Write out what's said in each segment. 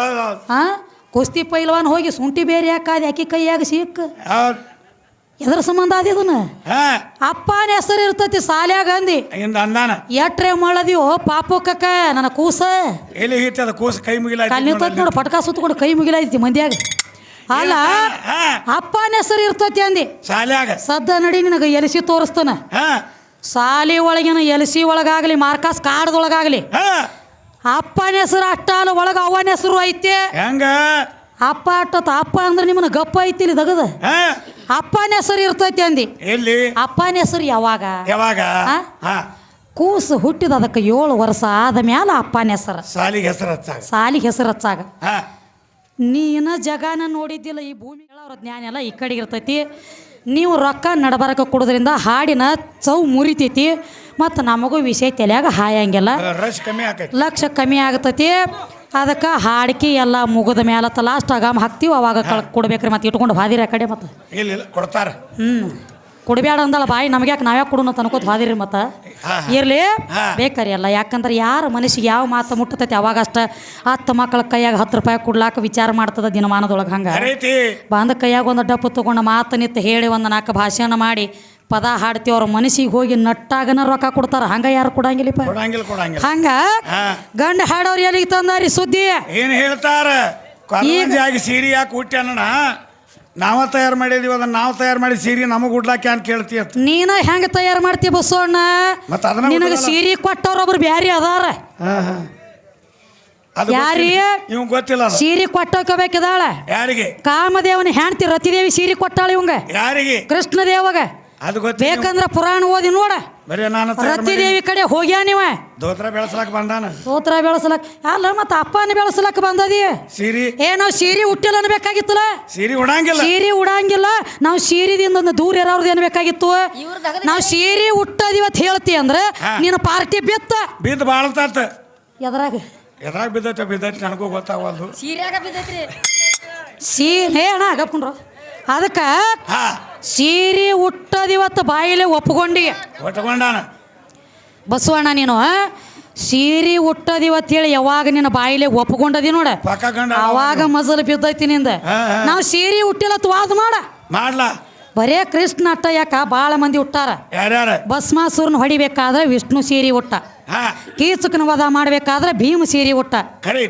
ಅದು ಹಾ ಕುಸ್ತಿ ಪೈಲ್ವಾನ್ ಹೋಗಿ ಸುಂಟಿ ಬೇರೆ ಯಾಕಾದ ಆಕಿ ಕೈಯಾಗ ಸಿಕ್ಕ? ಎದ್ರ ಸಂಬಂಧ ಅದ ಹಾ. ಅಪ್ಪನ ಹೆಸರು ಇರ್ತತಿ ಸಾಲ್ಯಾಗ ಅಂದಿ. ಅಂದಾನ. ಎಟ್ರೆ ಮಾಡದಿವೋ ಪಾಪು ಕಕ್ಕ ನನ್ನ ಕೂಸ. ಎಲ್ಲಿ ಹಿಟ್ಟದ ಕೂಸ ಕೈ ಮುಗಿಲ ಪಟ್ಕಾ ನೋಡು ಪಟಕ ಸುತ್ತಕೊಂಡು ಕೈ ಮುಗಿಲೈತಿ ಮಂದಿಯಾಗ. ಅಲ್ಲ ಅಪ್ಪನ ಹೆಸರು ಇರ್ತತಿ ಅಂದಿ. ಸಾಲ್ಯಾಗ. ಸದ್ದ ನಡಿ ನಿನಗೆ ಎಲಸಿ ತೋರಿಸ್ತಾನ. ಸಾಲಿ ಒಳಗಿನ ಎಲಸಿ ಒಳಗಾಗಲಿ ಮಾರ್ಕಾಸ್ ಕಾಡ್ದೊಳಗಾಗ್ಲಿ ಅಪ್ಪನ ಹೆಸರು ಅಟ್ಟ ಅಲ್ಲ ಒಳಗ ಅವನ ಹೆಸರು ಐತೆ. ಹೆಂಗ? ಅಪ್ಪ ಅಟ್ಟತ್ ಅಪ್ಪ ಅಂದ್ರೆ ನಿಮ್ಮನ್ನ ಗಪ್ಪ ಐತಿ ಇಲ್ಲಿ ತಗದ ಅಪ್ಪನ ಹೆಸರು ಇರ್ತೈತಿ ಅಂದಿ. ಎಲ್ಲಿ? ಅಪ್ಪನ ಹೆಸರು ಯಾವಾಗ? ಯಾವಾಗ? ಹಾ? ಕೂಸು ಹುಟ್ಟಿದ ಅದಕ್ಕೆ ಏಳು ವರ್ಷ ಆದ ಮ್ಯಾಲ ಅಪ್ಪನ ಹೆಸರು. ಸಾಲಿಗೆ ಹೆಸರು ಹಚ್ಚಾಗ. ಸಾಲಿಗೆ ಹೆಸರು ಹಚ್ಚಾಗ. ಹಾ. ನೀನ ಜಗಾನ ನೋಡಿದ್ದಿಲ್ಲ ಈ ಭೂಮಿ ಅವ್ರ ಜ್ಞಾನ ಎಲ್ಲ ಈ ಕಡೆಗೆ ಇರ್ತೈತಿ. ನೀವು ರೊಕ್ಕ ನಡಬರಕ ಕೊಡೋದ್ರಿಂದ ಹಾಡಿನ ಚೌ ಮುರಿತೈತಿ. ಮತ್ತು ನಮಗೂ ವಿಷಯ ತಲೆಯಾಗ ಹಾಯಂಗಿಲ್ಲ. ರಶ್ ಕಮ್ಮಿ ಆಕೈತಿ. ಲಕ್ಷ ಕಮ್ಮಿ ಆಗತೈತಿ. ಅದಕ್ಕೆ ಹಾಡಿಕೆ ಎಲ್ಲ ಮುಗಿದ ಮ್ಯಾಲತ್ತ ಲಾಸ್ಟ್ ಆಗಾಮ್ ಹಾಕ್ತೀವಿ ಅವಾಗ ಕಳ್ ಕೊಡ್ಬೇಕ್ರಿ ಮತ್ತೆ ಇಟ್ಕೊಂಡು ಹಾದಿರಿ ಆ ಕಡೆ ಮತ್ತು. ಇಲ್ಲ ಇಲ್ಲ ಕೊಡ್ತಾರ. ಹ್ಞೂ ಕೊಡ್ಬೇಡ ಅಂದಲ್ಲ ಬಾಯಿ ನಮ್ಗೆ ಯಾಕೆ ನಾವ್ಯಾಕೆ ಕೊಡೋಣ ಅನ್ಕೋತ ಹಾದಿರಿ ಮತ್ತೆ. ಇರಲಿ ಬೇಕಾರಿ ಅಲ್ಲ ಯಾಕಂದ್ರೆ ಯಾರ ಮನಸ್ಸಿಗೆ ಯಾವ ಮಾತು ಮುಟ್ಟತೈತಿ ಅವಾಗ ಅಷ್ಟ ಹತ್ತು ಮಕ್ಕಳ ಕೈಯಾಗ ಹತ್ತು ರೂಪಾಯಿ ಕೊಡ್ಲಾಕ ವಿಚಾರ ಮಾಡ್ತದ ದಿನಮಾನದೊಳಗೆ ಹಂಗೆ. ಬಾಂಧ ಬಂದ ಕೈಯಾಗ ಒಂದು ಡಪ್ಪು ತೊಗೊಂಡು ಮಾತು ನಿತ್ತು ಹೇಳಿ ಒಂದು ನಾಲ್ಕು ಭಾಷಣ ಮಾಡಿ ಪದ ಹಾಡ್ತೀವಿ ಅವ್ರ ಮನಸ್ಸಿಗೆ ಹೋಗಿ ನಟ್ಟಾಗನ ರೊಕ್ಕ ಕೊಡ್ತಾರ. ಹಂಗ ಯಾರು ಕೊಡಂಗಿಲ್ಲಪ್ಪ? ಕೊಡಂಗಿಲ್ಲ ಕೊಡಂಗಿಲ್ಲ. ಹಂಗ? ಗಂಡ ಹಾಡೋರು ಎಲ್ಲಿಗೆ ತಂದಾರಿ ಸುದ್ದಿ? ಏನ್ ಹೇಳ್ತಾರ? ಜಾಗಿ ಸೀರೆ ಯಾಕೆ ಹುಟ್ಟ್ಯಾನ ನಾವ ತಯಾರು ಮಾಡಿದೀವಿ ಅದನ್ನ ನಾವು ತಯಾರು ಮಾಡಿ ಸೀರೆ ನಮಗೆ ಉಡ್ಲಾಕೆ ಅಂತ ಕೇಳ್ತೀಯ ನೀನ ಹೆಂಗ ತಯಾರು ಮಾಡ್ತೀಯ ಬಸವಣ್ಣ ಮತ್ತ ಅದನ್ನ ನಿನಗೆ ಸೀರೆ ಸೀರೆ ಕೊಟ್ಟವ್ರೊಬ್ರು ಬ್ಯಾರಿ ಅದಾರ. ಅದು ಯಾರಿ? ಇವ್ ಗೊತ್ತಿಲ್ಲ ಅದು. ಸೀರೆ ಕೊಟ್ಟೋಕೋಬೇಕಿದಾಳ? ಯಾರಿಗೆ? ಕಾಮದೇವನ ಹೆಂಡ್ತಿ ರತಿದೇವಿ ಸೀರೆ ಕೊಟ್ಟಾಳ ಇವಂಗ? ಯಾರಿಗೆ? ಕೃಷ್ಣ ದೇವಗ ಅದು ಗೊತ್ತಿಲ್ಲ ಬೇಕಂದ್ರ ಪುರಾಣ ಓದಿ ನೋಡ. ಬರೀ ನಾನು ರತಿದೇವಿ ಕಡೆ ಹೋಗ್ಯಾ ನೀವ? ದೋತ್ರ ಬೆಳಸಲಕ್ ಬಂದಾನ. ಸೋತ್ರ ಬೆಳಸಲಕ್ ಅಲ್ಲ ಮತ್ತ ಅಪ್ಪನ ಬೆಳಸಲಕ್ ಬಂದದಿ? ಸೀರಿ. ಏ ನಾವು ಸೀರೆ ಹುಟ್ಟಿಲ್ಲ ಅನ್ಬೇಕಾಗಿತ್ತಲ್ಲ ಸೀರಿ ಉಡಂಗಿಲ್ಲ. ಸೀರಿ ಉಡಂಗಿಲ್ಲ. ನಾವು ಸೀರಿದಿಂದ ಒಂದು ದೂರ ಇರೋರ್ದು ಏನ್ಬೇಕಾಗಿತ್ತು ನಾವು ಸೀರಿ ಹುಟ್ಟದಿವತ್ ಹೇಳ್ತಿ ಅಂದ್ರೆ. ನೀನು ಪಾರ್ಟಿ ಬಿತ್ತ. ಬಿದ್ದ ಬಾಳ್ತಾತ. ಎದ್ರಾಗ? ಎದ್ರಾಗ ಬಿದ್ದೈತೆ ಬಿದ್ದೈತೆ ನನಗೂ ಗೊತ್ತಾಗವಲ್ದು ಸೀರ್ಯಾಗ ಬಿದ್ದೈತ್ರಿ. ಸೀ ಹೇ ಅಣ್ಣ ಗಪ್ಕೊಂಡ್ರು ಅದಕ್ಕೆ ಹಾ ಹುಟ್ಟದ ಇವತ್ತು ಬಾಯಿಲೆ ಒಪ್ಕೊಂಡಿ. ಒಟ್ಕೊಂಡಾನ ಬಸವಣ್ಣ ನೀನು ಆ? ಸೀರೆ ಹುಟ್ಟದಿವತ್ತು ಹೇಳಿ ಯಾವಾಗ ನಿನ್ನ ಬಾಯಿಲೆ ಒಪ್ಕೊಂಡದಿ ನೋಡ. ಪಕ್ಕ ಗಂಡ ಅವಾಗ ಮಜಲ್ ಬಿದ್ದೈತಿ ನಿಂದ. ಹಾ, ಹಾ. ನಾವು ಸೀರೆ ಹುಟ್ಟಿಲ್ಲ ವಾದ ಮಾಡ. ಮಾಡ್ಲಾ? ಬರೇ ಕೃಷ್ಣ ಅಟ್ಟ ಯಾಕ ಭಾಳ ಮಂದಿ ಹುಟ್ಟಾರ ಯಾರ್ಯಾರ? ಭಸ್ಮಾಸುರನ ಹೊಡಿಬೇಕಾದ್ರೆ ವಿಷ್ಣು ಸೀರೆ ಹುಟ್ಟ ಹಾ. ಕೀಚಕನ ವಧ ಮಾಡ್ಬೇಕಾದ್ರೆ ಭೀಮ ಸೀರೆ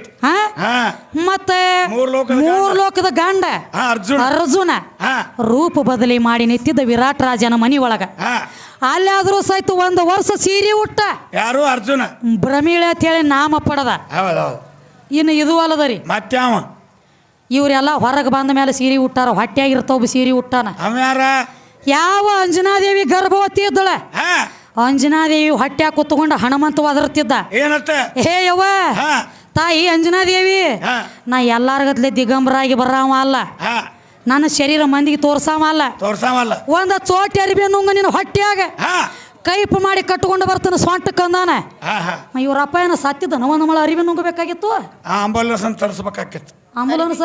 ಹಾ? ಮತ್ತೆ ಮೂರ್ ಲೋಕದ ಗಂಡ. ಅರ್ಜುನ. ರೂಪ ಬದಲಿ ಮಾಡಿ ನಿಂತಿದ್ದ ವಿರಾಟ್ ರಾಜನ ಮನಿ ಒಳಗ. ಅಲ್ಲಾದ್ರೂ ಸಹಿತ ಒಂದು ವರ್ಷ ಸೀರೆ ಉಟ್ಟ ಯಾರು? ಅರ್ಜುನ. ಭ್ರಮೀಳ ಅಂತೇಳಿ ನಾಮ ಪಡದ. ಇನ್ನು ಇದು ಅಲ್ಲದರಿ. ಮತ್ಯಾವ ಇವರೆಲ್ಲ ಹೊರಗೆ ಬಂದ ಮೇಲೆ ಸೀರೆ ಹುಟ್ಟಾರ ಹೊಟ್ಟೆಯಾಗಿರ್ತಾವ ಸೀರೆ ಉಟ್ಟಾನ. ಅವ ಯಾವ ಅಂಜನಾದೇವಿ ಗರ್ಭವತಿ ಇದ್ದಳ. ಅಂಜನಾದೇವಿ ಹೊಟ್ಟ್ಯಾಗ ಕುತ್ಕೊಂಡು ಹನುಮಂತ ಒದರ್ತಿದ್ದ. ಏನತ್ತ? ಹೇ ಯವ್ವ ತಾಯಿ ಅಂಜನಾದೇವಿ ನಾ ಎಲ್ಲಾರ್ಗತ್ಲೆ ದಿಗಂಬರಾಗಿ ಬರಾವ ಅಲ್ಲ ನನ್ನ ಶರೀರ ಮಂದಿಗೆ ತೋರ್ಸಾವ ಅಲ್ಲ ತೋರ್ಸಾವಲ್ಲ. ಒಂದ ಚೋಟಿ ಅರಿಬಿ ನುಂಗ ನಿನ್ನ ಹೊಟ್ಟ್ಯಾಗ ಕೈಪ್ ಮಾಡಿ ಕಟ್ಕೊಂಡು ಬರ್ತಾನೆ ಸ್ವಂಟ ಕಂದಾನ. ಹಾ ಏನ ಇವ್ರ ಅಪ್ಪ ಏನೋ ಸತ್ತಿದ್ದನ ಒಂದು ಮಳ ಅರಿವಿ ನುಂಗಬೇಕಾಗಿತ್ತು? ಆಂಬುಲೆನ್ಸ್ ಅಂತ ತರಿಸ್ಬೇಕಾಗಿತ್ತು ಆಂಬುಲೆನ್ಸ್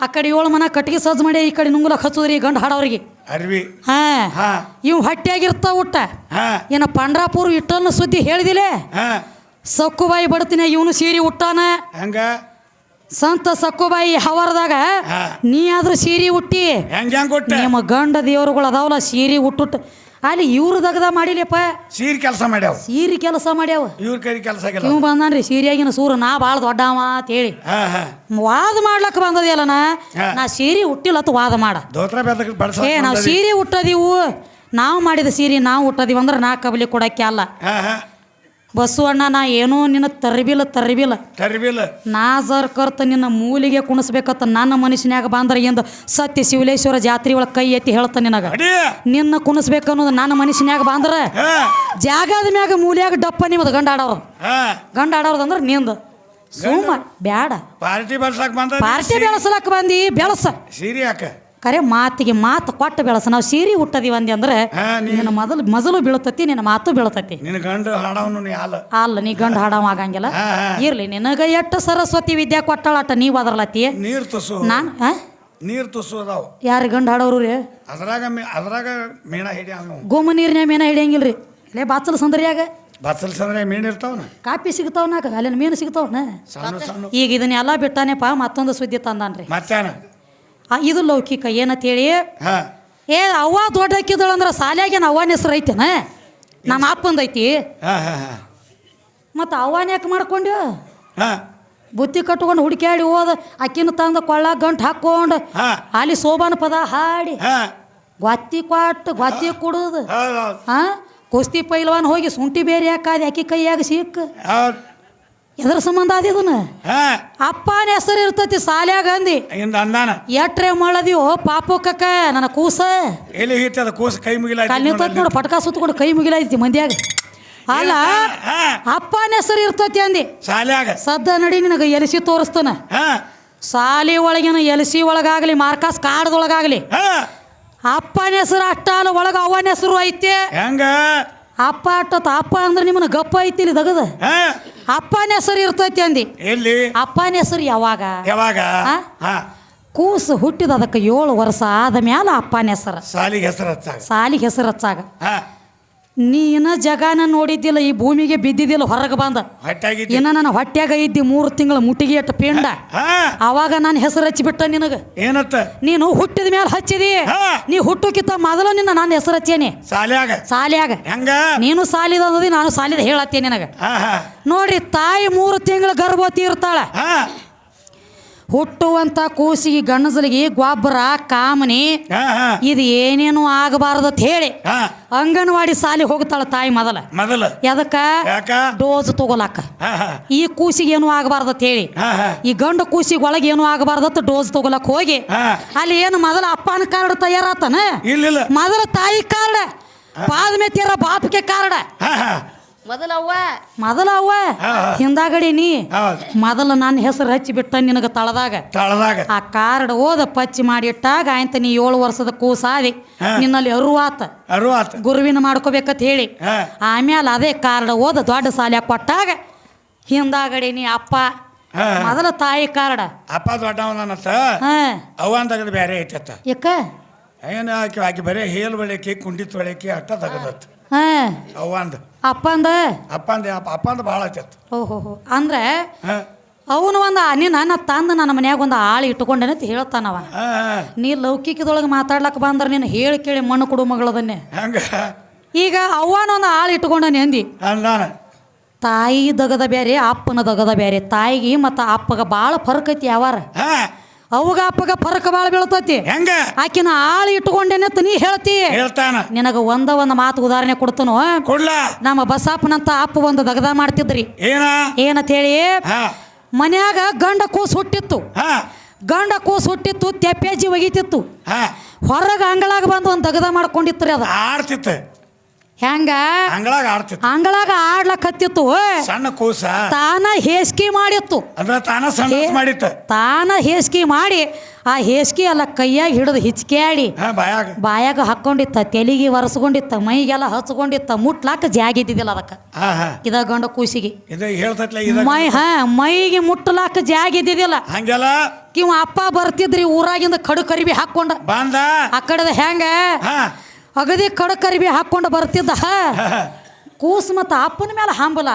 ಆ ಕಡೆ ಏಳು ಮನ ಕಟ್ಟಿಗೆ ಸಜ್ಜು ಮಾಡಿ ಈ ಕಡೆ ನುಂಗುಲ ಹಚ್ಚೋದ್ರಿ ಗಂಡು ಹಾಡೋರಿಗೆ. ಅರ್ವಿ. ಹಾ. ಹಾ. ಇವ್ ಹೊಟ್ಟ್ಯಾಗಿರ್ತಾವ ಊಟ. ಹಾ. ಏನ ಪಂಡ್ರಾಪುರ ಇಟ್ಟನ್ನ ಸುದ್ದಿ ಹೇಳಿದಿಲೆ? ಹಾ. ಸಕ್ಕುಬಾಯಿ ಬಡತಿನ ಇವನು ಸೀರೆ ಉಟ್ಟಾನ? ಹಂಗ? ಸಂತ ಸಕ್ಕುಬಾಯಿ ಹವರದಾಗ ಹಾ. ನೀ ಆದ್ರೂ ಸೀರೆ ಉಟ್ಟಿ? ಹೆಂಗ್ ಹೆಂಗ್ ಕೊಟ್ಟೆ ನಿಮ್ಮ ಗಂಡ ದೇವರುಗಳು ಅದಾವಲ್ಲ ಸೀರೆ ಉಟ್ಟುಟ್ಟು. ಅಲ್ಲಿ ಇವ್ರು ದಗದ ಮಾಡಿಲಿಪ್ಪ ಸೀರೆ ಕೆಲಸ ಮಾಡ್ಯಾವ. ಸೀರೆ ಕೆಲಸ ಮಾಡ್ಯಾವ. ಇವ್ರ ಕೈ ಕೆಲಸ ಆಗಿಲ್ಲ. ಇವ್ ಬಂದಾನ್ರಿ ಸೀರೆಯಾಗಿನ ಸೂರು ನಾ ಭಾಳ ದೊಡ್ಡವ ಅಂತೇಳಿ ಹಾ ಹಾ. ವಾದ ಮಾಡ್ಲಕ್ ಬಂದದಿಲ್ಲ ನಾ. ನಾ ಸೀರೆ ಉಟ್ಟಿಲ್ಲತ್ತು ವಾದ ಮಾಡ. ದೋತ್ರ ಏ ನಾವು ಸೀರೆ ಹುಟ್ಟದಿವು ನಾವು ಮಾಡಿದ ಸೀರೆ ನಾವು ಹುಟ್ಟದಿವಂದ್ರೆ ನಾ ಕಬಲಿ ಕೊಡಕ್ಕೆ ಅಲ್ಲ. ಹಾ ಹಾ. ಬಸವಣ್ಣ ನಾ ಏನೋ ನಿನ್ನ ತರಬಿಲ್ಲ ತರಬಿಲ್ಲ. ತರಬಿಲ್ಲ. ನಾ ಜರ್ ಕರ್ತ ನಿನ್ನ ಮೂಲಿಗೆ ಕುಣಿಸ್ಬೇಕತ್ತ ನನ್ನ ಮನುಷ್ಯನ್ಯಾಗ ಬಂದ್ರೆ ಎಂದು ಸತ್ಯ ಶಿವಲೇಶ್ವರ ಜಾತ್ರೆ ಒಳಗೆ ಕೈ ಎತ್ತಿ ಹೇಳ್ತ ನಿನಗ. ನಿನ್ನ ನಿನ್ನ ಕುಣಿಸ್ಬೇಕನ್ನೋದು ನನ್ನ ಮನುಷ್ಯನ್ಯಾಗ ಬಂದ್ರ ಜಾಗದ ಮ್ಯಾಗ ಮೂಲಿಯಾಗ ಡಪ್ಪ ನಿಮ್ಮದು ಗಂಡ ಆಡೋರು. ಗಂಡ ಆಡೋರ್ದು ಅಂದ್ರೆ ನಿಂದು. ಸುಮ್ಮ ಬ್ಯಾಡ. ಪಾರ್ಟಿ ಬರ್ಸಕ್ ಬಂದ ಪಾರ್ಟಿ ಬೆಳೆಸಲಕ್ಕ ಬಂದಿ ಬೆಳಸ. ಸೀರೆ ಯಾಕ ಕರೆ ಮಾತಿಗೆ ಮಾತು ಕೊಟ್ಟು ಬೆಳಸ. ನಾವು ಸೀರೆ ಹುಟ್ಟದಿವಿ ಅಂದಿ ಅಂದ್ರೆ ನಿನ್ನ ಮೊದಲು ಮಜಲು ಬೀಳತತಿ ನಿನ್ನ ಮಾತು ಬೀಳತತಿ ನಿನ್ನ ಗಂಡು ಹಾಡವನು ನೀ ಹಾಲ ಅಲ್ಲ ನೀ ಗಂಡ ಹಾಡವ ಆಗಂಗಿಲ್ಲ. ಇರ್ಲಿ ನಿನಗ ಎಷ್ಟು ಸರಸ್ವತಿ ವಿದ್ಯಾ ಕೊಟ್ಟಳಟ ನೀವು ಅದರ್ಲತಿ ನೀರ್ ತುಸು. ನಾನು ನೀರ್ ತುಸು ಅದಾವ. ಯಾರು ಗಂಡ ಹಾಡೋರು ರೀ? ಅದ್ರಾಗ ಅದ್ರಾಗ ಮೀಣ ಹಿಡಿ ಅವ ಗೋಮ ನೀರಿನ ಮೇನ ಹಿಡಿಯಂಗಿಲ್ರಿ ಲೇ ಬಾಚಲ ಸಂದರ್ಯಾಗ. ಬಸಲ್ಸ್ ಸಂದ್ರೆ ಮೀನು ಇರ್ತಾವನ. ಕಾಪಿ ಸಿಗ್ತಾವನ ಅಲ್ಲಿನ ಮೀನು ಸಿಗ್ತಾವನ? ಈಗ ಇದನ್ನೆಲ್ಲ ಬಿಟ್ಟಾನೆಪ್ಪ ಮತ್ತೊಂದು ಸುದ್ದಿ ತಂದಾನ್ರಿ. ಮತ್ತೇನ ಆ, ಇದು ಲೌಕಿಕ ಏನಂತೇಳಿ ಹಾ. ಏ ಅವ್ವ ದೊಡ್ಡ ಹಾಕಿದಳು ಅಂದ್ರೆ ಸಾಲ್ಯಾಗೇನು ಅವ್ವನ ಹೆಸರು ಐತೇನ? ನಮ್ಮ ಅಪ್ಪಂದು ಐತಿ. ಹಾ ಹಾ ಹಾ. ಮತ್ತು ಅವ್ವನ ಯಾಕೆ ಮಾಡ್ಕೊಂಡು ಹಾ. ಬುತ್ತಿ ಕಟ್ಕೊಂಡು ಹುಡುಕ್ಯಾಡಿ ಹೋದ ಅಕ್ಕಿನ ತಂದು ಕೊಳ್ಳ ಗಂಟು ಹಾಕ್ಕೊಂಡು ಹಾ. ಅಲ್ಲಿ ಸೋಬಾನ ಪದ ಹಾಡಿ ಹಾ. ಗೊತ್ತಿ ಕೊಟ್ಟು ಗೊತ್ತಿ ಕುಡುದು. ಹೌದು ಹೌದು. ಹಾ ಕುಸ್ತಿ ಪೈಲ್ವಾನ್ ಹೋಗಿ ಸುಂಟಿ ಬೇರೆ ಹಾಕಾದಿ ಅಕ್ಕಿ ಕೈಯಾಗ ಸಿಕ್ಕ. ಹೌದು. ಎದ್ರ ಸಂಬಂಧ ಹಾ. ಅಪ್ಪನ ಹೆಸರು ಇರ್ತತಿ ಸಾಲ್ಯಾಗ ಅಂದಿ. ಅಂದಾನ. ಎಟ್ರೆ ಮಾಡದಿವೋ ಪಾಪು ಕಕ್ಕ ನನ್ನ ಕೂಸ. ಎಲ್ಲಿ ಹಿಟ್ಟದ ಕೂಸು ಕೈ ಮುಗಿಲ ನಿಂತತ್ ನೋಡು ಪಟಕ ಸುತ್ತಕೊಂಡು ಕೈ ಮುಗಿಲೈತಿ ಮಂದಿಯಾಗ. ಅಲ್ಲ ಅಪ್ಪನ ಹೆಸರು ಇರ್ತತಿ ಅಂದಿ. ಶಾಲ್ಯಾಗ ಸದ್ದ ನಡಿ ನಿನಗೆ ಎಲಸಿ ತೋರಿಸ್ತಾನ. ಸಾಲಿ ಒಳಗಿನ ಎಲಸಿ ಒಳಗಾಗಲಿ ಮಾರ್ಕಾಸ್ ಕಾಡ್ದೊಳಗಾಗಲಿ. ಅಪ್ಪನ ಹೆಸರು ಅಷ್ಟಾಲ ಒಳಗ ಅವನ ಹೆಸರು ಐತೆ. ಹೆಂಗ? ಅಪ್ಪ ಅಟ್ಟತ್ ಅಪ್ಪ ಅಂದ್ರೆ ನಿಮ್ಮನ್ನ ಗಪ್ಪ ಐತಿ ಇಲ್ಲಿ ದಗದ ಅಪ್ಪನ ಹೆಸರು ಇರ್ತೈತಿ ಅಂದಿ. ಎಲ್ಲಿ? ಅಪ್ಪನ ಹೆಸರು ಯಾವಾಗ? ಯಾವಾಗ? ಹಾ. ಕೂಸು ಹುಟ್ಟಿದ ಅದಕ್ಕೆ ಏಳು ವರ್ಷ ಆದ ಮ್ಯಾಲ ಅಪ್ಪನ ಹೆಸರು. ಸಾಲಿಗೆ ಹೆಸರು ಹಚ್ಚಾಗ. ಸಾಲಿಗೆ ಹೆಸರು ಹಚ್ಚಾಗ. ಹಾ. ನೀನ ಜಗಾನ ನೋಡಿದ್ದಿಲ್ಲ ಈ ಭೂಮಿಗೆ ಬಿದ್ದಿದ್ದಿಲ್ಲ ಹೊರಗೆ ಬಂದ. ಹೊಟ್ಟಾಗಿದ್ದಿ ಇನ್ನ ನನ್ನ ಹೊಟ್ಯಾಗ ಇದ್ದಿ ಮೂರು ತಿಂಗಳ ಮುಟ್ಟಿಗೆ ಅಟ್ಟ ಪಿಂಡ. ಹಾ ಅವಾಗ ನಾನು ಹೆಸರು ಹಚ್ಚಿಬಿಟ್ಟ ನಿನಗ. ಏನತ್ತ? ನೀನು ಹುಟ್ಟಿದ ಮೇಲೆ ಹಚ್ಚಿದಿ. ಹಾ. ನೀ ಹುಟ್ಟುಕಿತ್ತ ಮೊದಲು ನಿನ್ನ ನಾನು ಹೆಸರು ಹಚ್ಚೇನಿ. ಸಾಲ್ಯಾಗ. ಸಾಲಿಯಾಗ. ಹೆಂಗ? ನೀನು ಸಾಲಿದ ಅನ್ನೋದಿ ನಾನು ಸಾಲಿದ ಹೇಳತ್ತೇನೆ ನಿನಗ. ಹಾ ಹಾ. ನೋಡ್ರಿ ತಾಯಿ ಮೂರು ತಿಂಗಳ ಗರ್ಭವತಿ ಇರ್ತಾಳ. ಹಾ. ಹುಟ್ಟುವಂತ ಕೂಸಿಗೆ ಗಂಡಸಲಿಗೆ ಗೊಬ್ಬರ ಕಾಮನಿ ಇದು ಏನೇನು ಆಗಬಾರದತ್ ಹೇಳಿ ಅಂಗನವಾಡಿ ಸಾಲಿ ಹೋಗ್ತಾಳ ತಾಯಿ ಮೊದಲ. ಮೊದಲ. ಎದಕ್ಕ? ಯಾಕ? ಡೋಸ್ ತಗೋಲಾಕ. ಈ ಕೂಸಿಗೆ ಏನು ಆಗಬಾರ್ದತ್ ಹೇಳಿ. ಈ ಗಂಡು ಕೂಸಿಗೆ ಒಳಗೆ ಏನು ಆಗಬಾರ್ದತ್ ಡೋಸ್ ತಗೋಲಾಕ ಹೋಗಿ ಅಲ್ಲಿ ಏನು ಮೊದಲ ಅಪ್ಪನ ಕಾರ್ಡ್ ತಯಾರಾತನ? ಮೊದಲ ತಾಯಿ ಕಾರ್ಡ್. ಬಾದ್ಮೆ ತೀರ ಬಾಪಿಗೆ ಕಾರ್ಡ್. ಹಾ ಹಾ ಮೊದಲ ಅವ್ವ. ಮೊದಲ ಅವ್ವ? ಹಾ, ಹಾ. ಹಿಂದಾಗಡಿ ನೀ? ಮೊದಲು ನನ್ನ ಹೆಸರು ಹಚ್ಚಿ ಬಿಟ್ಟ ನಿನಗ ತಳದಾಗ. ತಳದಾಗ. ಆ ಕಾರ್ಡ್ ಓದ ಪಚ್ಚಿ ಮಾಡಿಟ್ಟಾಗ ಆಯ್ತ ನೀ ಏಳು ವರ್ಷದ ಕೂಸಾದಿ. ನಿನ್ನಲ್ಲಿ ಅರುವಾತ. ಅರುವಾತ. ಗುರುವಿನ ಮಾಡ್ಕೋಬೇಕಂತ ಹೇಳಿ. ಆಮೇಲೆ ಅದೇ ಕಾರ್ಡ್ ಓದ ದೊಡ್ಡ ಸಾಲ ಕೊಟ್ಟಾಗ ಹಿಂದಾಗಡಿ ನೀ ಅಪ್ಪ. ಮೊದಲ ತಾಯಿ ಕಾರ್ಡ. ಅಪ್ಪ ದೊಡ್ಡವನತ್ತ ಹಾ. ಅವ ಅಂತಗದು ಬೇರೆ ಐತತ್ತ. ಯಾಕ? ಏನು ಆಕಿ ಆಕಿ ಬರೀ ಹೇಲ್ ಬಳಕೆ ಕುಂಡಿ ಬಳಕೆ ಅಟ್ಟ ತಗದತ್ ಹಾ. ಅಪ್ಪಂದ ಅಪ್ಪಂದ ಅಪ್ಪ ಅಂದ? ಅಪ್ಪ ಅಪ್ಪ ಅಂದ ಭಾಳ ಐತತ್ ಓಹೋ ಅಂದ್ರೆ ಅವನು ಒಂದು ಅನಿನ ನನ್ನ ತಂದು ನನ್ನ ಮನ್ಯಾಗ ಒಂದು ಆಳು ಅಂತ ಹೇಳ್ತಾನವ. ನೀ ಲೌಕಿಕದೊಳಗೆ ಮಾತಾಡ್ಲಕ್ಕ ಬಂದ್ರೆ ನೀನು ಹೇಳಿ ಕೇಳಿ ಮಣ್ಣು ಕೊಡು ಮಗಳದನ್ನೇ. ಹಂಗ. ಈಗ ಅವ್ವನೊಂದು ಆಳು ಇಟ್ಕೊಂಡನೆ ಅಂದಿ. ತಾಯಿ ದಗದ ಬೇರೆ ಅಪ್ಪನ ದಗದ ಬೇರೆ ತಾಯಿಗೆ ಮತ್ತು ಅಪ್ಪಗ ಭಾಳ ಫರ್ಕ್ ಐತಿ ಯಾವಾರ. ಅವಾಗ ಅಪ್ಪಗ ಫರಕ್ ಬಾಳ ಬೀಳ್ತೈತಿ. ಹೆಂಗ? ಆಕಿನ ಆಳು ಇಟ್ಟುಕೊಂಡೇನೆ ನೀ ಹೇಳ್ತಿ. ಹೇಳ್ತಾನ. ನಿನಗ ಒಂದ ಒಂದ್ ಮಾತು ಉದಾಹರಣೆ ಕೊಡ್ತನು? ಕೊಡ್ಲ? ನಮ್ಮ ಬಸಾಪನಂತ ಅಪ್ಪ ಒಂದು ದಗದ ಮಾಡ್ತಿದ್ರಿ. ಏನ? ಏನಂತ ಹೇಳಿ ಮನ್ಯಾಗ ಗಂಡ ಕೂಸು ಹುಟ್ಟಿತ್ತು. ಗಂಡ ಕೂಸು ಹುಟ್ಟಿತ್ತು ತೆಪ್ಪೇಜಿ ಒಗಿತಿತ್ತು. ಹೊರಗೆ ಅಂಗಳಾಗ ಬಂದು ಒಂದು ದಗದ ಮಾಡ್ಕೊಂಡಿತ್ತು ರೀ ಅದು. ಆಡ್ತಿತ್ತು. ಹೆಂಗ? ಅಂಗಳಾಗ ಆಡ್ತಿತ್ತು. ಅಂಗಳಾಗ ಆಡ್ಲಕತ್ತಿತ್ತು ಸಣ್ಣ ಕೂಸ. ತಾನ ಹೇಸ್ಕಿ ಮಾಡಿತ್ತು. ಅಂದ್ರ ತಾನ ಸಣ್ಣ ಮಾಡಿತ್ತು. ತಾನ ಹೇಸ್ಕಿ ಮಾಡಿ ಆ ಹೇಸ್ಕಿ ಎಲ್ಲ ಕೈಯಾಗ ಹಿಡಿದು ಹಿಚ್ಕ್ಯಾಡಿ ಬಾಯಾಗ. ಬಾಯಾಗ ಹಾಕೊಂಡಿತ್ತ ತೆಲಿಗೆ ಒರೆಸ್ಕೊಂಡಿತ್ತ ಮೈಗೆಲ್ಲ ಹಚ್ಕೊಂಡಿತ್ತ ಮುಟ್ಲಾಕ ಜಾಗಿದ್ದಿದ್ದಿಲ್ಲ ಅದಕ್ಕೆ. ಇದ ಗಂಡ ಕೂಸಿಗೆ. ಮೈ ಹ ಮೈಗೆ ಮುಟ್ಲಾಕ ಜಾಗಿದ್ದಿದ್ದಿಲ್ಲ ಹಂಗೆಲ್ಲ? ಕಿವ ಅಪ್ಪ ಬರ್ತಿದ್ರಿ ಊರಾಗಿಂದ ಕಡು ಕರಿಬಿ ಹಾಕೊಂಡ. ಬಂದ? ಆ ಕಡೆದ ಹೆಂಗ? ಅಗದಿ ಕಡಕರಿಬಿ ಕರಿಬಿ ಹಾಕ್ಕೊಂಡು ಬರ್ತಿದ್ದ. ಕೂಸ್ ಮತ್ತು ಅಪ್ಪನ ಮೇಲೆ ಹಾಂಬಲ.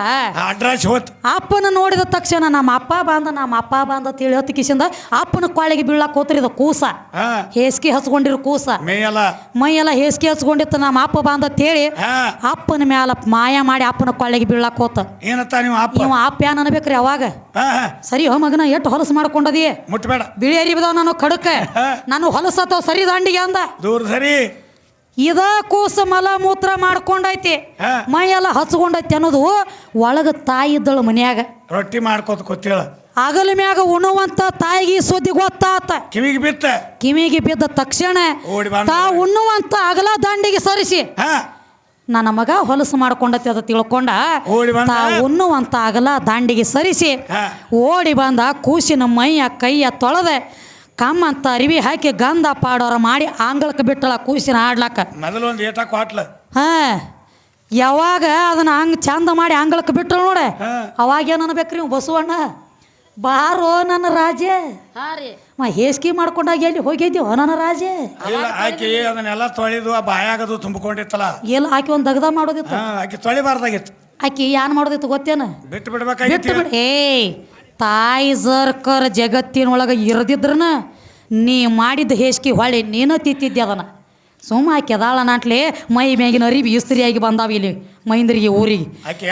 ಹೋತ್. ಅಪ್ಪನ ನೋಡಿದ ತಕ್ಷಣ ನಮ್ಮ ಅಪ್ಪ ಬಂದ ನಮ್ಮ ಅಪ್ಪ ಬಂದ ತಿಳಿ ಹೊತ್ತು ಕಿಸಿಂದ ಅಪ್ಪನ ಕೊಳ್ಳಿಗೆ ಬೀಳಕ್ಕೆ ಇದು ಕೂಸ. ಹೇಸ್ಕಿ ಹೇಸಿಗೆ ಹಚ್ಕೊಂಡಿರೋ ಕೂಸ. ಮೈಯೆಲ್ಲ ಹೇಸ್ಕಿ ಹೇಸಿಗೆ ಹಚ್ಕೊಂಡಿತ್ತು ನಮ್ಮ ಅಪ್ಪ ಬಂದ ತೇಳಿ ಅಪ್ಪನ ಮ್ಯಾಲ ಮಾಯ ಮಾಡಿ ಅಪ್ಪನ ಕೊಳ್ಳಿಗೆ ಬೀಳಕ್ಕೆ ಹೋತ. ಏನತ್ತ ನೀವು ಅಪ್ಪ? ನೀವು ಅಪ್ಪ ಏನ್ ಅನ್ಬೇಕ್ರಿ ಅವಾಗ? ಸರಿ ಹೋ ಮಗನ ಎಷ್ಟು ಹೊಲಸು ಮಾಡ್ಕೊಂಡದಿ? ಮುಟ್ಬೇಡ. ಬಿಳಿ ಅರಿಬಿದಾವ ನಾನು ಕಡಕ. ನಾನು ಹೊಲಸತ್ತವ ಸರಿ ದಾಂಡಿಗೆ ಅಂದ. ದೂರ ಸರಿ. ಇದ ಕೂಸು ಮಲ ಮೂತ್ರ ಮಾಡ್ಕೊಂಡೈತಿ. ಮೈ ಎಲ್ಲ ಹಚ್ಕೊಂಡೈತಿ ಅನ್ನೋದು ಒಳಗ ತಾಯಿ ಇದ್ದಳು ಮನ್ಯಾಗ. ರೊಟ್ಟಿ ಮಾಡ್ಕೋತ ಕೂತೇಳ. ಅಗಲ ಮ್ಯಾಗ ಉಣ್ಣುವಂತ ತಾಯಿಗೆ ಸುದ್ದಿ ಗೊತ್ತಾತ. ಕಿವಿಗೆ ಬಿತ್ತ. ಕಿವಿಗೆ ಬಿದ್ದ ತಕ್ಷಣ ಓಡಿ ಬಂದ ತಾ ಉಣ್ಣುವಂತ ಅಗಲ ದಂಡಿಗೆ ಸರಿಸಿ. ಹಾ. ನನ್ನ ಮಗ ಹೊಲಸು ಮಾಡ್ಕೊಂಡತಿ ಅದ ತಿಳ್ಕೊಂಡ ಓಡಿ ಬಂದ. ತಾ ಉಣ್ಣುವಂತ ಅಗಲ ದಾಂಡಿಗೆ ಸರಿಸಿ. ಹಾ. ಓಡಿ ಬಂದ ಕೂಸಿನ ಮೈಯ ಕೈಯ ತೊಳೆದೆ. ಕಮ್ಮಂತ ಅರಿವಿ ಹಾಕಿ ಗಂಧ ಪಾಡೋರ ಮಾಡಿ ಆಂಗ್ಲಕ್ಕೆ ಬಿಟ್ಟಲ್ಲ ಕೂಸಿನ ಆಡ್ಲಕ್ಕ. ಮೊದಲು ಒಂದು ಏಟ ಕ್ವಾಟ್ಲ ಹಾ ಯಾವಾಗ ಅದನ್ನ ಹಂಗೆ ಚಂದ ಮಾಡಿ ಆಂಗ್ಲಕ್ಕೆ ಬಿಟ್ಟಳು ನೋಡೆ. ಅವಾಗ ಏನು ಅನ್ಬೇಕ್ರಿ ಬಸವಣ್ಣ? ಬಾರೋ ನನ್ನ ರಾಜೆ. ಮಾ ಹೇಸ್ಕಿ ಮಾಡ್ಕೊಂಡಾಗ ಎಲ್ಲಿ ಹೋಗಿದ್ಯೋ ನನ್ನ ರಾಜೆ. ಇಲ್ಲ ಆಕಿ ಅದನ್ನೆಲ್ಲ ತೊಳೆದು ಆ ಬಾಯಾಗದು ತುಂಬಿಕೊಂಡಿತ್ತಲ್ಲ ಎಲ್ಲ ಆಕಿ ಒಂದು ದಗದ ಮಾಡೋದಿತ್ತು? ಆಕೆ ತೊಳಿಬಾರ್ದಾಗಿತ್ತು. ಆಕಿ ಏನ್ ಮಾಡೋದಿತ್ತು ಗೊತ್ತೇನ? ಬಿಟ್ಟು ಬಿಟ್ಟು ಬಿಡ್ಬೇಕಾಗಿತ್ತು ಬಿಡು ಏಯ್ ತಾಯಿ ಜರ್ಕರ್ ಜಗತ್ತಿನೊಳಗೆ ಇರದಿದ್ರನ ನೀ ಮಾಡಿದ ಹೇಸ್ಕಿ ಹೊಳೆ ನೀನು ತಿತ್ತಿದ್ದೆ ಅದನ್ನು. ಸುಮ್ಮ ಕೆದಾಳ ಅದಾಳ ನಾಟ್ಲೆ ಮೈ ಮ್ಯಾಗಿನ ಅರಿವಿ ಇಸ್ತ್ರಿಯಾಗಿ ಬಂದಾವ ಇಲ್ಲಿ ಮೈಂದ್ರಿಗೆ ಊರಿಗೆ.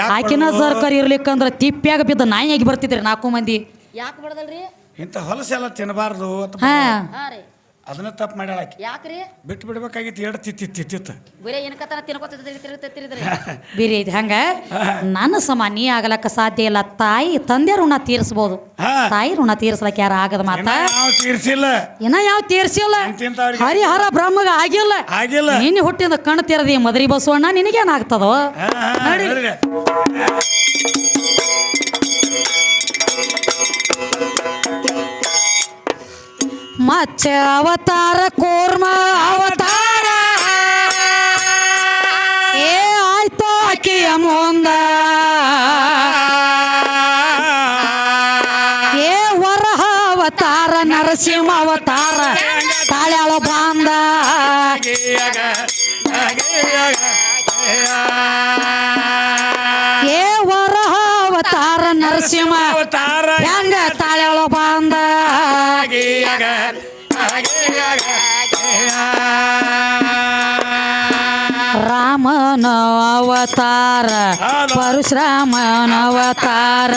ಆಕಿನ? ಜರ್ಕರ್ ಇರ್ಲಿಕ್ಕಂದ್ರ ತಿಪ್ಪ್ಯಾಗ ಬಿದ್ದ ನಾಯಿಯಾಗಿ ಬರ್ತಿದ್ರಿ ನಾಲ್ಕು ಮಂದಿ. ಯಾಕೆ ಬಡದಲ್ರಿ? ಇಂಥ ಹೊಲಸೆಲ್ಲ ತಿನ್ನಬಾರ್ದು ಅಂತ ಹಾ. ಹಾ ರೀ. ಅದನ್ನ ತಪ್ಪು ಮಾಡ್ಯಾಳ ಆಕಿ. ಯಾಕ್ರಿ? ಬಿಟ್ಟು ಬಿಡ್ಬೇಕಾಗಿತ್ತು ಎರಡು ತಿತ್ತಿ ತಿತ್ತಿತ್ತು. ಬರೀ ಏನಕತ್ತಾನ ತಿನ್ಕೋತ ತಿರುಗ್ತಿರಿದ್ರಿ ಬೇರೆ ಐತಿ ಹಂಗ ನನ್ನ ಸಮ ನೀ ಆಗಲಕ್ಕ ಸಾಧ್ಯ ಇಲ್ಲ. ತಾಯಿ ತಂದೆ ಋಣ ತೀರಿಸ್ಬೋದು. ತಾಯಿ ಋಣ ತೀರ್ಸ್ಲಕ್ಕ ಯಾರ ಆಗದ ಮಾತ? ಇನ್ನ ನಾವು ತೀರ್ಸಿಲ್ಲ? ಇನ್ನ ಯಾವ ತೀರ್ಸಿಲ್ಲ? ಎಂತಿಂತವ್ರಿಗೆ? ಹರಿಹರ ಬ್ರಹ್ಮಗ ಆಗಿಲ್ಲ. ಆಗಿಲ್ಲ. ನಿನ್ನ ಹುಟ್ಟಿದ ಕಣ್ ತೆರದಿ ಮದರಿ ಬಸವಣ್ಣ ನಿನಗೇನಾಗ್ತದೋ? ಹಾ. ಮಚ್ಚ ಅವತಾರ, ಕೂರ್ಮ ಅವತಾರ. ಏ ಆಯ್ತು ಆಕಿಯ ಮುಂದ. ಏ ವರಹ ಅವತಾರ, ನರಸಿಂಹ ಅವತಾರ. ತಾಳ್ಯಾಳ ಬಾಂದ ಏ ವರಹ ಅವತಾರ, ನರಸಿಂಹ ಅವತಾರ. ಅವತಾರ. ಪರಶುರಾಮನ ಅವತಾರ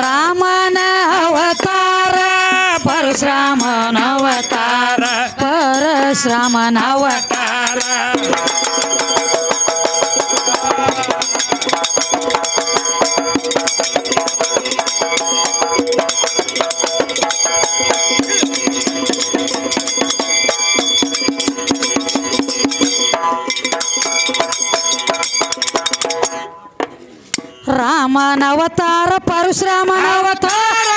ರಾಮನ ಅವತಾರ ಪರಶುರಾಮನ ಅವತಾರ ಪರಶುರಾಮನ ಅವತಾರ ಅವತಾರ. ಪರಶ್ರಾಮನ ಅವತಾರ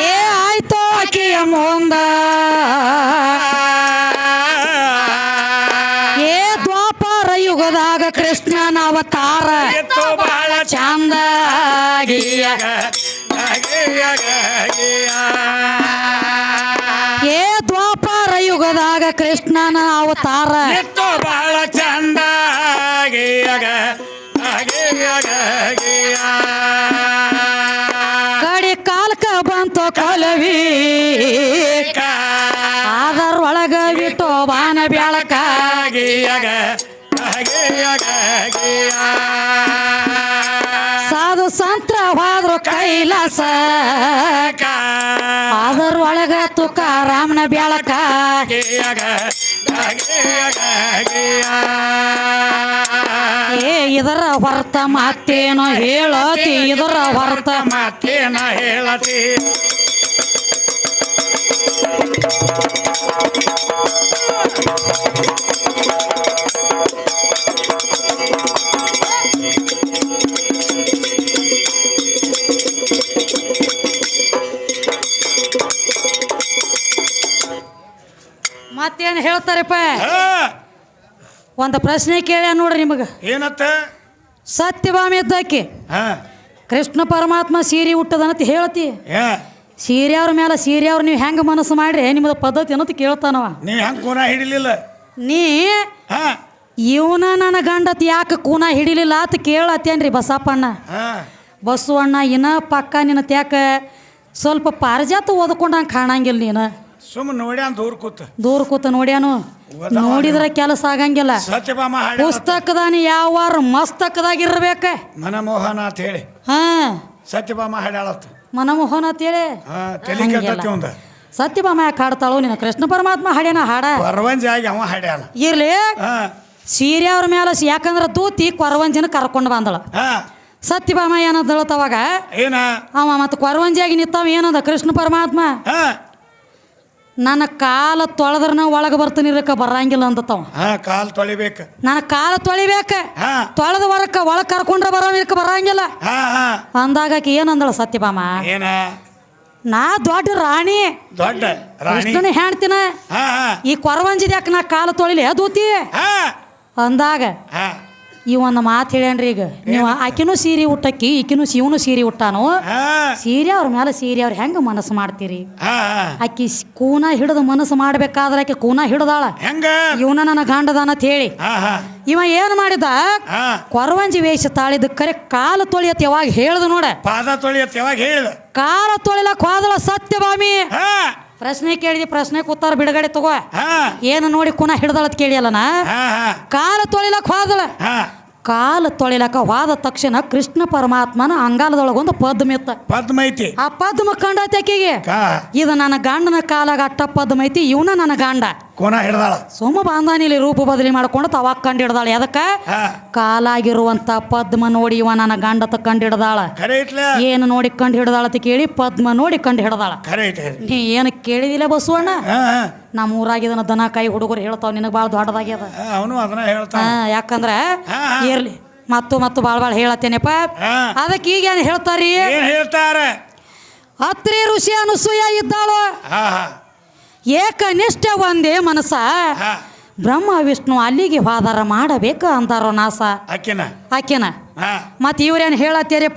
ಏ ಆಯ್ತೋ ಆಕೆಯ ಮುಂದ ಏ ದ್ವಾಪರ ಯುಗದಾಗ ಕೃಷ್ಣನ ಅವತಾರ ಬಹಳ ಚಂದ. ಏ ದ್ವಾಪರ ಯುಗದಾಗ ಕೃಷ್ಣನ ಅವತಾರ ಕೊಲವಿ ಅದರೊಳಗ ಬಿಟ್ಟು ಬಾನ ಬೆಳಕಾಗಿಯಾಗ. ಸಾಧು ಸಂತ್ರವಾದ್ರು ಕೈಲಾಸ. ಅದರೊಳಗ ತುಕಾರಾಮನ ಬೆಳಕ. ಏ ಇದರ ವರ್ತ ಮಾತೇನೋ ಹೇಳತಿ ಇದರ ವರ್ತ ಮಾತೇನ ಹೇಳತಿ. ಮತ್ತೇನು ಹೇಳ್ತಾರಪ್ಪ? ಒಂದು ಪ್ರಶ್ನೆ ಕೇಳ ನೋಡ್ರಿ ನಿಮಗೆ. ಏನತ್ತ? ಸತ್ಯಭಾಮಿ ಇದ್ದಾಕಿ ಹಾ. ಕೃಷ್ಣ ಪರಮಾತ್ಮ ಸೀರೆ ಹುಟ್ಟದನಂತ ಹೇಳ್ತಿ. ಏ ಸೀರೆ ಅವ್ರ ಮೇಲೆ ಸೀರೆಯವ್ರು ನೀವು ಹೆಂಗೆ ಮನಸ್ಸು ಮಾಡ್ರಿ? ನಿಮ್ಮದು ಪದ್ಧತಿ ಅನ್ನೋದು ಕೇಳ್ತಾನವ. ನೀವ್ ಹೆಂಗ್ ಕೂನ ಹಿಡಿಲಿಲ್ಲ? ನೀ ಹಾ. ಇವನ ನನ್ನ ಗಂಡತ್ ಯಾಕೆ ಕೂನ ಹಿಡಿಲಿಲ್ಲ ಅಂತ ಕೇಳತ್ತೇನ್ರಿ ಬಸಪ್ಪಣ್ಣ. ಹಾ. ಬಸವಣ್ಣ ಇನ್ನ ಪಕ್ಕ ನಿನ್ನ ತ್ಯಾಕ ಸ್ವಲ್ಪ ಪಾರಿಜಾತ ಓದ್ಕೊಂಡಂಗೆ ಕಾಣಂಗಿಲ್ಲ ನೀನು. ಸುಮ್ ನೋಡ್ಯಾನ್ ದೂರ ಕೂತ. ದೂರ ಕೂತ ನೋಡ್ಯಾನು. ನೋಡಿದ್ರೆ ಕೆಲಸ ಆಗಂಗಿಲ್ಲ. ಸತ್ಯಭಾಮ ಹಾಡ ಪುಸ್ತಕದಾನಿ ಯಾವಾರ ಮಸ್ತಕದಾಗಿರ್ಬೇಕ ಮನಮೋಹನ ಅಂತ ಹೇಳಿ. ಹಾ. ಸತ್ಯಭಾಮ ಹಾಡ್ಯಾಳತ್ತ ಮನಮೋಹನ ಅಂತೇಳಿ? ಹಾ ತಲೆ ಕೆಟ್ಟತಿ ಒಂದ ಸತ್ಯಭಾಮ ಯಾಕೆ ಹಾಡ್ತಾಳು ನಿನ್ನ ಕೃಷ್ಣ ಪರಮಾತ್ಮ ಹಾಡ್ಯಾನ ಹಾಡ. ಪರವಂಜಿ ಆಗಿ ಅವ ಹಾಡ್ಯಾನ. ಇರ್ಲಿ. ಹಾ. ಸೀರೆ ಅವ್ರ ಮೇಲೆ ಯಾಕಂದ್ರೆ ದೂತಿ ಕೊರವಂಜಿನ ಕರ್ಕೊಂಡು ಬಂದಳ. ಹಾ. ಸತ್ಯಭಾಮ ಏನಂತ ಹೇಳ್ತವಾಗ ಏನ? ಅವ ಮತ್ತೆ ಕೊರವಂಜಿಯಾಗಿ ನಿಂತಾವ ಏನಂದ ಕೃಷ್ಣ ಪರಮಾತ್ಮ? ಹಾ. ನನ್ನ ಕಾಲ ತೊಳೆದ್ರನ ಒಳಗೆ ಬರ್ತೀನಿ ಇರಕ್ಕ ಬರಂಗಿಲ್ಲ ಅಂತವ ಹಾ ಕಾಲ್ ತೊಳಿಬೇಕು. ನನ್ನ ಕಾಲ ತೊಳಿಬೇಕ? ಹಾ. ತೊಳೆದ ಹೊರಕ್ಕ ಒಳಗೆ ಕರ್ಕೊಂಡ್ರೆ ಬರೋ ಇದಕ್ಕೆ ಬರಂಗಿಲ್ಲ. ಹಾ ಹಾ. ಅಂದಾಗ ಆಕಿ ಏನಂದಳ ಸತ್ಯಭಾಮ? ಏನ? ನಾ ದೊಡ್ಡ ರಾಣಿ. ದೊಡ್ಡ ರಾಣಿ. ಹೇಳ್ತೀನ? ಹಾ ಹಾ. ಈ ಕೊರವಂಜಿದ್ಯಾಕ ನಾ ಕಾಲ ತೊಳಿಲಿ ದೂತಿ ಹಾ. ಅಂದಾಗ ಹಾ. ಈ ಒಂದು ಮಾತು ಹೇಳ್ಯಾನ್ರಿ ಈಗ. ನೀವು ಆಕಿನೂ ಸೀರೆ ಉಟ್ಟಕ್ಕಿ ಈಕಿನೂ ಶಿವನು ಸೀರೆ ಉಟ್ಟಾನು? ಸೀರೆ ಅವ್ರ ಮೇಲೆ ಸೀರೆ ಅವ್ರು ಹೆಂಗೆ ಮನಸ್ಸು ಮಾಡ್ತೀರಿ. ಆಕಿ ಕೂನ ಹಿಡಿದು ಮನಸ್ಸು ಮಾಡ್ಬೇಕಾದ್ರೆ ಆಕೆ ಕೂನ ಹಿಡ್ದಾಳ. ಹೆಂಗ? ಇವನ ನನ್ನ ಗಂಡದಾನ ಅಂತ ಹೇಳಿ. ಇವ ಏನು ಮಾಡಿದ? ಕೊರವಂಜಿ ವೇಷ ತಾಳಿದ ಕರೆ ಕಾಲು ತೊಳಿಯತ್ ಯಾವಾಗ ಹೇಳ್ದು ನೋಡ. ಪಾದ ತೊಳಿಯತ್ ಯಾವಾಗ ಹೇಳಿದ? ಕಾಲ ತೊಳಿಲಕ್ ಹೋದಳ ಸತ್ಯಭಾಮಿ. ಹಾ. ಪ್ರಶ್ನೆ ಕೇಳಿದಿ ಪ್ರಶ್ನೆ ಕೂತಾರ ಬಿಡುಗಡೆ ತಗೋ. ಏನು ನೋಡಿ ಕುನ ಹಿಡ್ದಳತ್ ಕೇಳಿಯಲ್ಲನ? ಕಾಲ ತೊಳಿಲಕ್ಕ ಹೋದಳ ಕಾಲ ತೊಳಿಲಕ ಹೋದ ತಕ್ಷಣ ಕೃಷ್ಣ ಪರಮಾತ್ಮನ ಅಂಗಾಲದೊಳಗೊಂದು ಪದ್ಮ ಇತ್ತ ಪದ್ಮ ಐತಿ ಆ ಪದ್ಮ ಕಂಡತೆ ಆಕೆಗೆ? ಇದು ನನ್ನ ಗಂಡನ ಕಾಲಾಗ ಅಟ್ಟ ಪದ್ಮ ಐತಿ ಇವನ ನನ್ನ ಗಂಡ. ಕೋನ ಹಿಡ್ದಾಳ. ಸೋಮ ಬಾಂಧಾನಿಲಿ ರೂಪ ಬದಲಿ ಮಾಡ್ಕೊಂಡು ತವಾಗ ಕಂಡು ಹಿಡ್ದಾಳ. ಎದಕ್ಕ? ಕಾಲಾಗಿರುವಂತ ಪದ್ಮ ನೋಡಿ ಇವ ನನ್ನ ಗಂಡತ ಕಂಡು ಹಿಡ್ದಾಳ. ಏನು ನೋಡಿ ಕಂಡು ಹಿಡ್ದಾಳ ಅಂತ ಕೇಳಿ ಪದ್ಮ ನೋಡಿ ಕಂಡು ಹಿಡ್ದಾಳ. ನೀ ಏನು ಕೇಳಿದಿಲ್ಲ ಬಸವಣ್ಣ? ನಮ್ಮ ಊರಾಗಿದನ ದನ ಕೈ ಹುಡುಗರು ಹೇಳ್ತಾವ ನಿನಗೆ ಭಾಳ ದೊಡ್ಡದಾಗ್ಯದ ಅವನು ಅದನ್ನ ಯಾಕಂದ್ರೆ. ಇರ್ಲಿ ಮತ್ತು ಮತ್ತು ಭಾಳ ಭಾಳ ಹೇಳತ್ತೇನೆಪ್ಪ? ಅದಕ್ಕೆ ಈಗ ಏನು ಹೇಳ್ತಾರಿ? ಹೇಳ್ತಾರ? ಅತ್ರಿ ಋಷಿ ಅನುಸೂಯ ಇದ್ದಾಳು? ಏಕನಿಷ್ಠ ಒಂದೇ ಮನಸ್ಸ. ಬ್ರಹ್ಮ ವಿಷ್ಣು ಅಲ್ಲಿಗೆ ಹೋದಾರ ಮಾಡಬೇಕು ಅಂತಾರೋ ನಾಸ. ಆಕೆನ? ಹಾ. ಮತ್ತು ಇವ್ರೇನು ಹೇಳತ್ತೀರಿ?